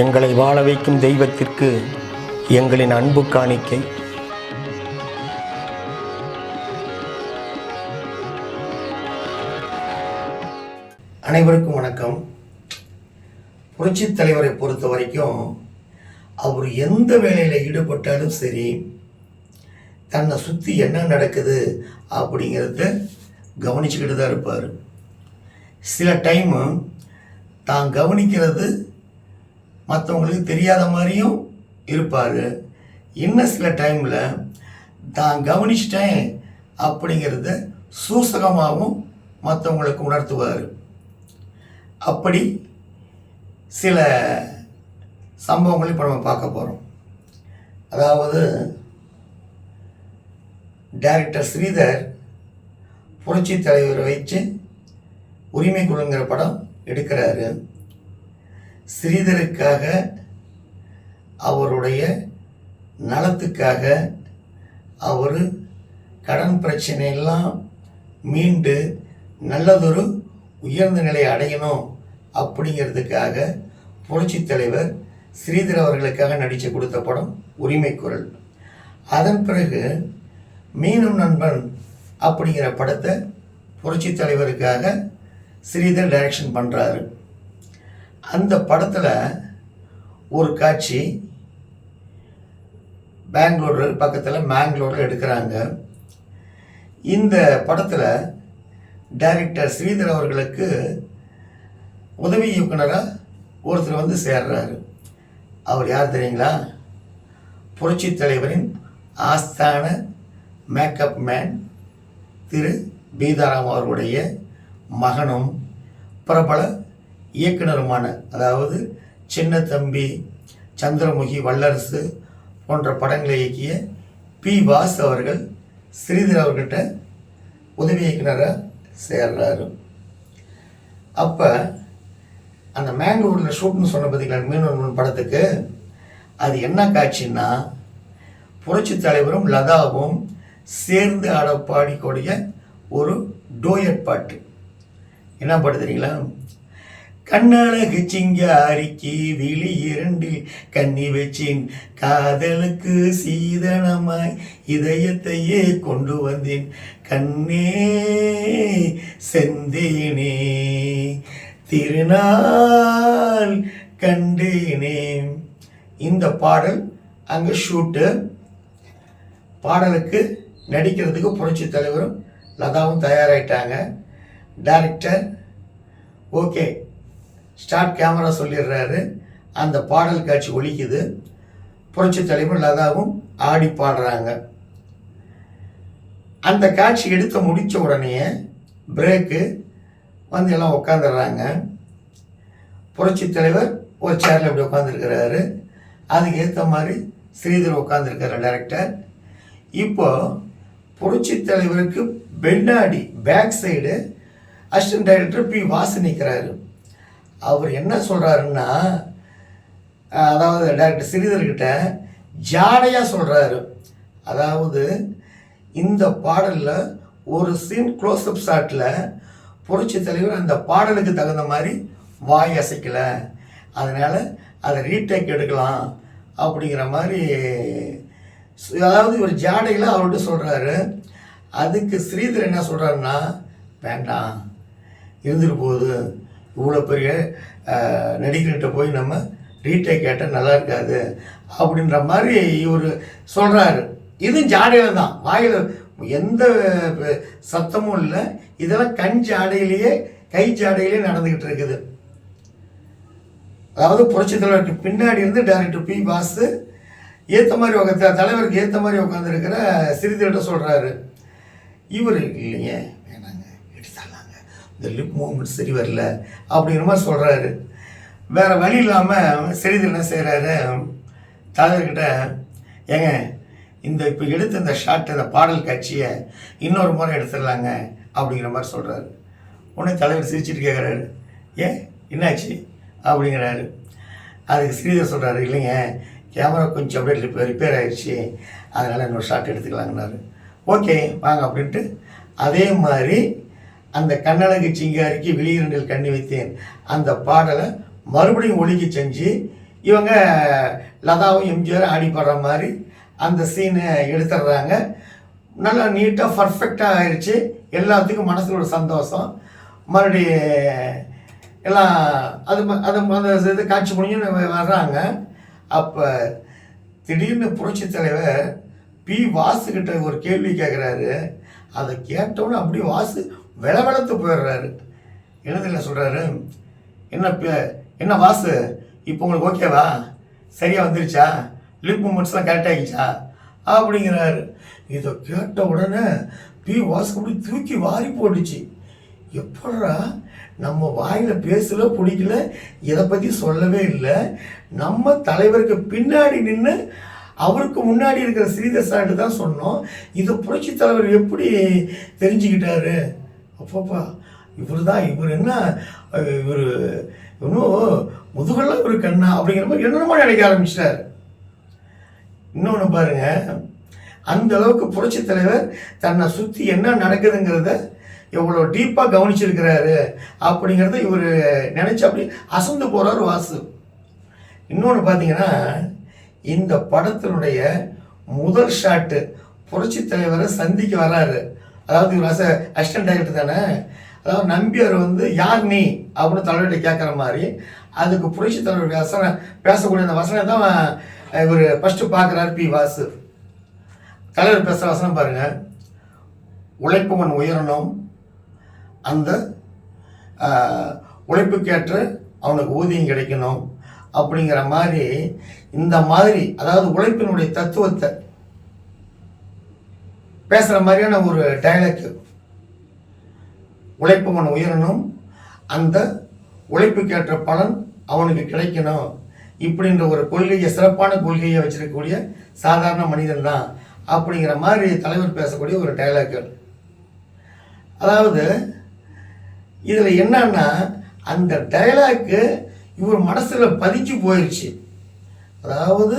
எங்களை வாழ வைக்கும் தெய்வத்திற்கு எங்களின் அன்பு காணிக்கை. அனைவருக்கும் வணக்கம். புரட்சி தலைவரை பொறுத்த வரைக்கும் அவர் எந்த வேலையில் ஈடுபட்டாலும் சரி தன்னை சுற்றி என்ன நடக்குது அப்படிங்கிறத கவனிச்சுக்கிட்டு தான் இருப்பார். சில டைமு தான் கவனிக்கிறது மற்றவங்களுக்கு தெரியாத மாதிரியும் இருப்பார். இன்னும் சில டைமில் தான் கவனிச்சிட்டேன் அப்படிங்கிறத சூசகமாகவும் மற்றவங்களுக்கு உணர்த்துவார். அப்படி சில சம்பவங்கள் இப்போ நம்ம பார்க்க போகிறோம் அதாவது டைரக்டர் ஸ்ரீதர் புரட்சி தலைவரை வச்சு உரிமை குழுங்கிற படம் எடுக்கிறாரு. ஸ்ரீதருக்காக அவருடைய நலத்துக்காக அவர் கடன் பிரச்சனையெல்லாம் மீண்டு நல்லதொரு உயர்ந்த நிலையை அடையணும் அப்படிங்கிறதுக்காக புரட்சி தலைவர் ஸ்ரீதர் அவர்களுக்காக நடித்து கொடுத்த படம் உரிமை குரல். அதன் பிறகு மீனும் நண்பன் அப்படிங்கிற படத்தை புரட்சித் தலைவருக்காக ஸ்ரீதர் டைரக்ஷன் பண்ணுறாரு அந்த படத்தில் ஒரு காட்சி பெங்களூர் பக்கத்தில் மேங்களூரில் எடுக்கிறாங்க. இந்த படத்தில் டைரக்டர் ஸ்ரீதர் அவர்களுக்கு உதவி இயக்குனராக ஒருத்தர் வந்து சேர்றாரு. அவர் யார் தெரியுங்களா? புரட்சி தலைவரின் ஆஸ்தான மேக்கப் மேன் திரு பீதாராம் அவர்களுடைய மகனும் பிரபல இயக்குனருமான அதாவது சின்ன தம்பி சந்திரமுகி வல்லரசு போன்ற படங்களை இயக்கிய பி. வாஸ் அவர்கள் ஸ்ரீதர் அவர்கிட்ட உதவி இயக்குனராக சேர்றாரு. அப்போ அந்த மேங்களூரில் ஷூட்னு சொன்ன பார்த்தீங்களா மீனவன் படத்துக்கு? அது என்ன காட்சின்னா புரட்சி தலைவரும் லதாவும் சேர்ந்து ஆட பாடிக்கூடிய ஒரு டோயட் பாட்டு. என்ன பாட்டு தெரியுங்களா? கண்ணழகு சிங்காரிக்கு விழி இரண்டில் கண்ணி வச்சேன். காதலுக்கு சீதனமாய் இதயத்தையே கொண்டு வந்தேன். கண்ணே செந்தேனே திருநாள் கண்டேனே. இந்த பாடல் அங்கே ஷூட்டு பாடலுக்கு நடிக்கிறதுக்கு புரட்சி தலைவரும் லதாவும் தயாராயிட்டாங்க. டைரக்டர் ஓகே ஸ்டார்ட் கேமரா சொல்லிடுறாரு. அந்த பாடல் காட்சி ஒழிக்குது புரட்சி தலைவர் லதாவும் ஆடி பாடுறாங்க. அந்த காட்சி எடுத்து முடித்த உடனே பிரேக்கு வந்து எல்லாம் உட்காந்துடுறாங்க புரட்சி தலைவர் ஒரு சேரில் இப்படி உட்காந்துருக்கிறாரு அதுக்கு ஏற்ற மாதிரி ஸ்ரீதர் உட்காந்துருக்காரு டேரக்டர் இப்போ புரட்சி தலைவருக்கு பின்னாடி back side assistant director B Vasu நிற்கிறாரு அவர் என்ன சொல்கிறாருன்னா அதாவது டாக்டர் ஸ்ரீதர்கிட்ட ஜாடையாக சொல்கிறாரு அதாவது இந்த பாடலில் ஒரு சீன் க்ளோஸ்அப் ஷாட்டில் புரட்சி தலைவர் அந்த பாடலுக்கு தகுந்த மாதிரி வாய் அசைக்கலை. அதனால் அதை ரீடேக் எடுக்கலாம் அப்படிங்கிற மாதிரி அதாவது ஒரு ஜாடையில் அவர்கிட்ட சொல்கிறாரு அதுக்கு ஸ்ரீதர் என்ன சொல்கிறாருன்னா வேண்டாம் இருந்துட்டு போகுது. இவ்வளோ பெரிய நடிகர்கிட்ட போய் நம்ம ரீடேக் கேட்டால் நல்லா இருக்காது அப்படின்ற மாதிரி இவர் சொல்கிறாரு இது ஜாடையில் தான். வாயில் எந்த சத்தமும் இல்லை. இதெல்லாம் கண் ஜாடையிலேயே கை ஜாடையிலேயே நடந்துக்கிட்டு இருக்குது. அதாவது புரட்சி தலைவருக்கு பின்னாடி இருந்து டேரக்டர் பி. பாஸு ஏற்ற மாதிரி உட்கா தலைவருக்கு ஏற்ற மாதிரி உட்காந்துருக்கிற சிறிதர்கிட்ட சொல்கிறாரு இவர் இல்லைங்க வேணாங்க எடுத்தாலாம் இந்த லிப் மூமெண்ட் சரி வரல அப்படிங்கிற மாதிரி சொல்கிறாரு வேறு வழி இல்லாமல் சிறிதர் என்ன செய்கிறாரு தலைவர்கிட்ட ஏங்க இந்த இப்போ எடுத்த இந்த ஷாட் இந்த பாடல் காட்சியை இன்னொரு முறை எடுத்துடலாங்க அப்படிங்கிற மாதிரி சொல்கிறாரு உடனே தலைவர் சிரிச்சிட்டு கேட்குறாரு ஏன் என்னாச்சு? அப்படிங்கிறாரு. அதுக்கு ஸ்ரீதர் சொல்கிறாரு இல்லைங்க கேமரா கொஞ்சம் அப்படியே ரிப்பேர் ரிப்பேர் ஆயிடுச்சு அதனால் இன்னொரு ஷார்ட் எடுத்துக்கலாங்கனாரு ஓகே வாங்க அப்படின்ட்டு அதே மாதிரி அந்த கண்ணழகு சிங்காரிக்கு வெளியிரண்டில் கண்ணி வைத்தேன். அந்த பாடலை மறுபடியும் ஒழிக்க செஞ்சு இவங்க லதாவும் எம்ஜிஆரும் ஆடி பாடுற மாதிரி அந்த சீனை எடுத்துடுறாங்க. நல்லா நீட்டாக பர்ஃபெக்டாக ஆயிடுச்சு எல்லாத்துக்கும் மனசில் ஒரு சந்தோஷம். மறுபடியும் எல்லாம் அது அது அந்த இது காட்சி முடிஞ்சு வர்றாங்க. அப்போ திடீர்னு புரட்சி தலைவர் பி. வாசுகிட்ட ஒரு கேள்வி கேட்குறாரு அதை கேட்டவுடனே அப்படியே வாசு விளவெளத்து போயிடுறாரு. எழுதில சொல்கிறாரு என்ன பே- என்ன வாசு? இப்போ உங்களுக்கு ஓகேவா சரியாக வந்துருச்சா? லிப் மூமெண்ட்ஸ்லாம் கரெக்டாக ஆகிடுச்சா? அப்படிங்கிறாரு. இதை கேட்ட உடனே பி வாசுக்கு அப்படி தூக்கி வாரி போட்டுச்சு. எப்படா நம்ம வாயில் பேசல பிடிக்கல இதை பற்றி சொல்லவே இல்லை. நம்ம தலைவருக்கு பின்னாடி நின்று அவருக்கு முன்னாடி இருக்கிற ஸ்ரீதர்சான்ட்டு தான் சொன்னோம். இதை புரட்சி தலைவர் எப்படி தெரிஞ்சுக்கிட்டாரு? அப்பப்பா இவர் தான் இவர் என்ன இவர் இன்னும் முதுகெல்லாம் இவர் கண்ணா அப்படிங்கிற மாதிரி என்னென்னமோ நினைக்க ஆரம்பிச்சிட்டாரு. இன்னொன்று பாருங்க அந்த அளவுக்கு புரட்சி தலைவர் தன்னை சுற்றி என்ன நடக்குதுங்கிறத எவ்வளோ டீப்பாக கவனிச்சிருக்கிறாரு அப்படிங்கிறத இவர் நினச்சி அப்படி அசந்து போகிறார் வாசு. இன்னொன்று பார்த்தீங்கன்னா இந்த படத்தினுடைய முதல் ஷாட்டு புரட்சி தலைவரை சந்திக்க வராரு. அதாவது இவர் அச அசிஸ்டன்ட் டைரக்டர் தானே? அதாவது நம்பியார் வந்து யார் நீ? அப்படின்னு தலைவர்கிட்ட கேட்குற மாதிரி அதுக்கு புரட்சி தலைவர் வசனம் பேசக்கூடிய அந்த வசனம் தான் இவர் ஃபஸ்ட்டு பார்க்குறாரு பி. வாசு. தலைவர் பேசுகிற வசனம் பாருங்க. உழைப்பவன் உயரணும் அந்த உழைப்புக்கேற்று அவனுக்கு ஊதியம் கிடைக்கணும். அப்படிங்கிற மாதிரி இந்த மாதிரி அதாவது உழைப்பினுடைய தத்துவத்தை பேசுகிற மாதிரியான ஒரு டைலாக் உழைப்பவன் உயரணும். அந்த உழைப்புக்கேற்ற பலன் அவனுக்கு கிடைக்கணும். இப்படின்ற ஒரு கொள்கையை சிறப்பான கொள்கையை வச்சிருக்கக்கூடிய சாதாரண மனிதன் தான் அப்படிங்கிற மாதிரி தலைவர் பேசக்கூடிய ஒரு டைலாக்கள் அதாவது இதில் என்னன்னா அந்த டைலாக்கு இவர் மனசில் பதிஞ்சு போயிடுச்சு அதாவது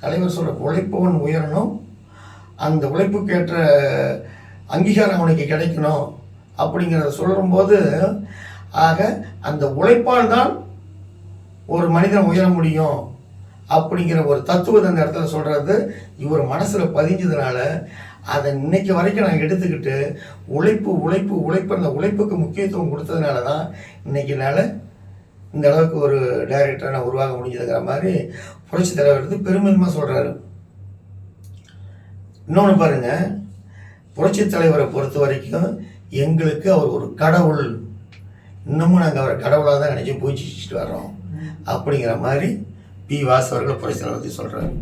தலைவர் சொல்கிற உழைப்பவன் உயரணும் அந்த உழைப்புக்கேற்ற அங்கீகாரம் அவனுக்கு கிடைக்கணும் அப்படிங்கிறத சொல்லும்போது ஆக அந்த உழைப்பால் தான் ஒரு மனிதன் உயர முடியும் அப்படிங்கிற ஒரு தத்துவத்தை அந்த இடத்துல சொல்கிறது இவர் மனசில் பதிஞ்சதுனால அதை இன்னைக்கு வரைக்கும் நான் எடுத்துக்கிட்டு உழைப்பு உழைப்பு உழைப்பு அந்த உழைப்புக்கு முக்கியத்துவம் கொடுத்ததுனால தான் இன்னைக்கு என்னால் இந்த அளவுக்கு ஒரு டைரக்டரை நான் உருவாக முடிஞ்சதுங்கிற மாதிரி புரட்சி தலைவர் வந்து பெருமிதமாக சொல்கிறாரு இன்னொன்று பாருங்க. புரட்சி தலைவரை பொறுத்த வரைக்கும் எங்களுக்கு அவர் ஒரு கடவுள். இன்னமும் நாங்கள் அவரை கடவுளாக தான் நினச்சி பூஜிச்சுட்டு வர்றோம். அப்படிங்கிற மாதிரி பி. வாஸ் அவர்கள் புரட்சி தலைவர் பற்றி சொல்கிறார்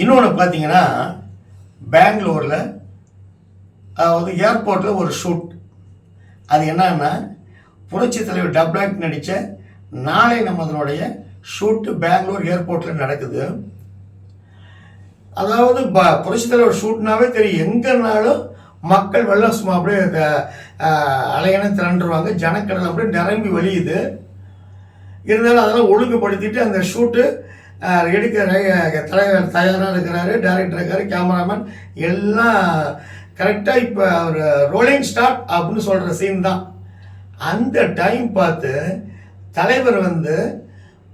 இன்னொன்று பார்த்தீங்கன்னா பெங்களூரில் அதாவது ஏர்போர்ட்டில் ஒரு ஷூட். அது என்னன்னா புரட்சி தலைவர் டப்ளாக் நடித்த நாளை நமதனுடைய ஷூட்டு பெங்களூர் ஏர்போர்ட்டில் நடக்குது. அதாவது ப- புரட்சி தலைவர் ஷூட்னாவே தெரியும். எங்கேனாலும் மக்கள் வெள்ளம் சும்மா அப்படியே க- திரண்டுருவாங்க. ஜனக்கடல் அப்படியே நிரம்பி வழியுது. இருந்தாலும் அதெல்லாம் ஒழுங்குபடுத்திட்டு அந்த ஷூட்டு எடுக்க தலைவர் தயாராக இருக்கிறாரு டேரக்டர் இருக்காரு கேமராமேன் எல்லாம் கரெக்டாக இப்போ அவர் ரோலிங் ஸ்டார்ட் அப்படின்னு சொல்கிற சீன் தான். அந்த டைம் பார்த்து தலைவர் வந்து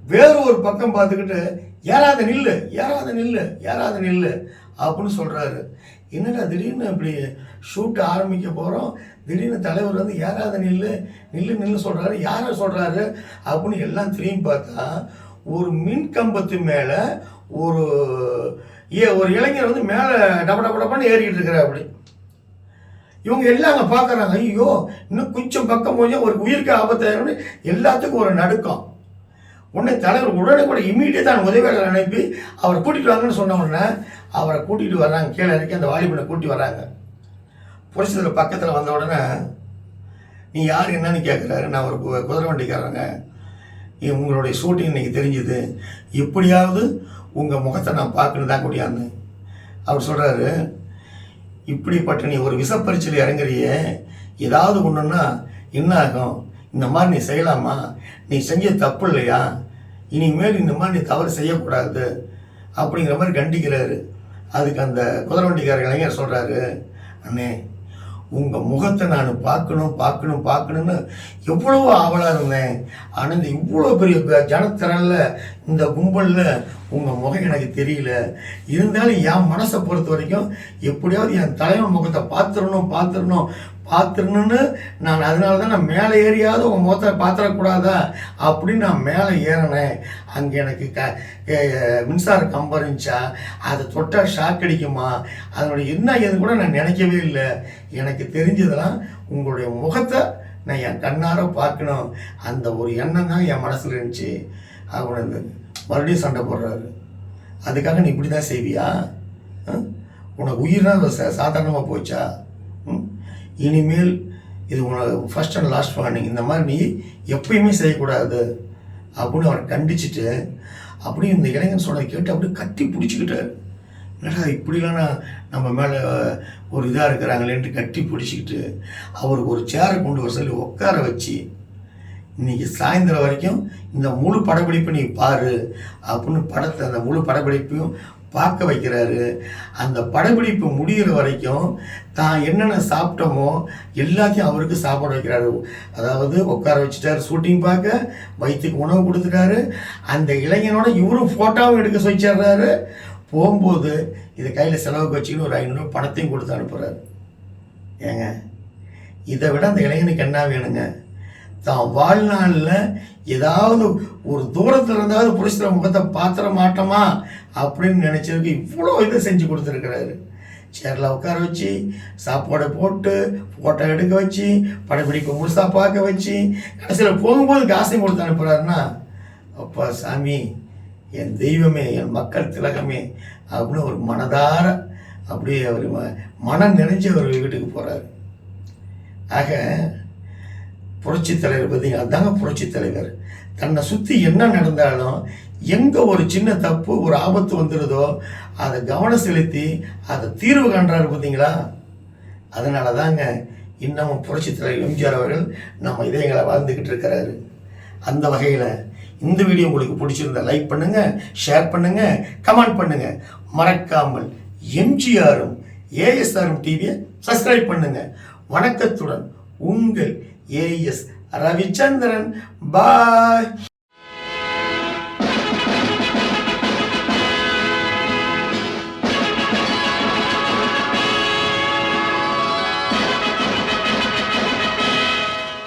வேறு ஒரு பக்கம் பார்த்துக்கிட்டு ஏறாத நில்லு ஏறாத நில்லு ஏறாத நில்லு அப்படின்னு சொல்கிறாரு என்னடா திடீர்னு இப்படி ஷூட் ஆரம்பிக்க போகிறோம் திடீர்னு தலைவர் வந்து ஏறாத நில்லு நில்லு நில்லு சொல்கிறாரு யாரை சொல்கிறாரு அப்படின்னு எல்லாம் திரும்பி பார்த்தா ஒரு மின் கம்பத்து மேலே ஒரு ஏ- ஒரு இளைஞர் வந்து மேலே டப டப டப்பான்னு ஏறிக்கிட்டு இருக்கிறார் அப்படி. இவங்க எல்லாம் அங்கே பார்க்குறாங்க ஐயோ இன்னும் கொஞ்சம் பக்கம் கொஞ்சம் ஒரு உயிருக்கு ஆபத்தாயிரும்னு எல்லாத்துக்கும் ஒரு நடுக்கம். உடனே தலைவர் உடனே கூட இம்மீடியட்டாக உதவியாளர் அனுப்பி அவரை கூட்டிகிட்டு வாங்கன்னு சொன்ன உடனே அவரை கூட்டிகிட்டு வர்றாங்க. கீழே இறக்கி அந்த வாலிபனை கூட்டி வர்றாங்க. புரிசத்தில் பக்கத்தில் வந்த உடனே நீ யார் என்னன்னு கேட்குறாரு நான் ஒரு கு- குதிரை வண்டிக்காரங்க. உங்களுடைய ஷூட்டிங் இன்றைக்கி தெரிஞ்சுது. எப்படியாவது உங்கள் முகத்தை நான் பார்க்கணும் தான் கூடியாந்து அவர் சொல்கிறாரு இப்படிப்பட்ட நீ ஒரு விஷப்பரிச்சல் இறங்குறியே. ஏதாவது ஒன்றுன்னா என்ன ஆகும்? இந்த மாதிரி நீ செய்யலாமா? நீ செஞ்ச தப்பு இல்லையா இனிமேல் இந்த மாதிரி நீ தவறு செய்யக்கூடாது அப்படிங்கிற மாதிரி கண்டிக்கிறாரு. அதுக்கு அந்த குதிரை வண்டிக்கார இளைஞர் சொல்கிறாரு அண்ணே உங்கள் முகத்தை நான் பார்க்கணும் பார்க்கணும் பார்க்கணுன்னு எவ்வளவோ ஆவலாக இருந்தேன். ஆனால் இந்த இவ்வளோ பெரிய ப- இந்த கும்பலில் உங்கள் முகம் எனக்கு தெரியல. இருந்தாலும் என் மனசை பொறுத்த வரைக்கும் எப்படியாவது என் தலைவன் முகத்தை பார்த்துடணும் பார்த்துடணும் பார்த்துருணுன்னு நான் அதனால தான் நான் மேலே ஏறியாவது உங்கள் முகத்தை பார்த்துடக்கூடாதா? அப்படின்னு நான் மேலே ஏறினேன். அங்கே எனக்கு க மின்சார கம்பம் இருந்துச்சா? அதை தொட்டால் ஷாக் அடிக்குமா? அதனுடைய என்ன ஏது கூட நான் நினைக்கவே இல்லை. எனக்கு தெரிஞ்சதெல்லாம் உங்களுடைய முகத்தை நான் என் கண்ணார பார்க்கணும். அந்த ஒரு எண்ணம் தான் என் மனசில் இருந்துச்சு. அப்படின்னு மறுபடியும் சண்டை போடுறாரு. அதுக்காக நீ இப்படி தான் செய்வியா? ஆ? உனக்கு உயிர்னா சாதாரணமாக போச்சா? இனிமேல் இது உனக்கு ஃபஸ்ட் அண்ட் லாஸ்ட் வார்னிங் இந்த மாதிரி நீ எப்பயுமே செய்யக்கூடாது. அப்படின்னு அவரை கண்டிச்சுட்டு அப்படியே இந்த இளைஞன் சொன்னதை கேட்டு அப்படியே கட்டி பிடிச்சிக்கிட்டாரு என்னடா இப்படிலாம் நான் நம்ம மேலே ஒரு இதாக இருக்கிறாங்களேன்ட்டு கட்டி பிடிச்சிக்கிட்டு அவருக்கு ஒரு சேரை கொண்டு வர சொல்லி உட்கார வச்சு இன்னைக்கு சாயந்தரம் வரைக்கும் இந்த முழு படப்பிடிப்பை நீ பாரு அப்படின்னு படத்தை அந்த முழு படப்பிடிப்பையும் பார்க்க வைக்கிறாரு. அந்த படப்பிடிப்பு முடிகிற வரைக்கும் தான் என்னென்ன சாப்பிட்டோமோ எல்லாத்தையும் அவருக்கு சாப்பாடு வைக்கிறாரு. அதாவது உட்கார வச்சுட்டாரு ஷூட்டிங் பார்க்க வயிற்றுக்கு உணவு கொடுத்துட்டாரு. அந்த இளைஞனோட இவரும் ஃபோட்டோவும் எடுக்க வச்சிடுறாரு போகும்போது இது கையில் செலவுக்கு வச்சுக்கின்னு ஒரு ஐநூறு பணத்தையும் கொடுத்து அனுப்புகிறாரு ஏங்க இதை விட அந்த இளைஞனுக்கு என்ன வேணுங்க? தான் வாழ்நாளில் ஏதாவது ஒரு தூரத்தில் இருந்தாவது புருஷன முகத்தை பாத்திர மாட்டோமா அப்படின்னு நினச்சதுக்கு இவ்வளோ இதை செஞ்சு கொடுத்துருக்கிறாரு. சேரில் உட்கார வச்சு சாப்பாடு போட்டு ஃபோட்டோ எடுக்க வச்சு படப்பிடிப்பு முழுசாக பார்க்க வச்சு கடைசியில் போகும்போது காசையும் கொடுத்து அனுப்புகிறாருன்னா அப்பா சாமி என் தெய்வமே என் மக்கள் திலகமே அப்படின்னு ஒரு மனதார அப்படியே அவர் ம- மனம் நிறைஞ்சு அவர் வீட்டுக்கு போகிறாரு ஆக புரட்சி தலைவர் பார்த்தீங்க அதாங்க புரட்சி தலைவர். தன்னை சுற்றி என்ன நடந்தாலும் எங்கே ஒரு சின்ன தப்பு ஒரு ஆபத்து வந்துடுதோ அதை கவனம் செலுத்தி அதை தீர்வு காண்றாரு பார்த்தீங்களா அதனால தாங்க இன்னமும் புரட்சி தலைவர் எம்ஜிஆர் அவர்கள் நம்ம இதயங்களை வாழ்ந்துக்கிட்டு இருக்கிறாரு. அந்த வகையில் இந்த வீடியோ உங்களுக்கு பிடிச்சிருந்தா லைக் பண்ணுங்கள் ஷேர் பண்ணுங்கள் கமெண்ட் பண்ணுங்கள் மறக்காமல் எம்ஜிஆரும் ஏஎஸ்ஆரும் டிவியை சப்ஸ்கிரைப் பண்ணுங்க. வணக்கத்துடன் உங்கள் ஏஎஸ் ரவிச்சந்திரன். பாய்.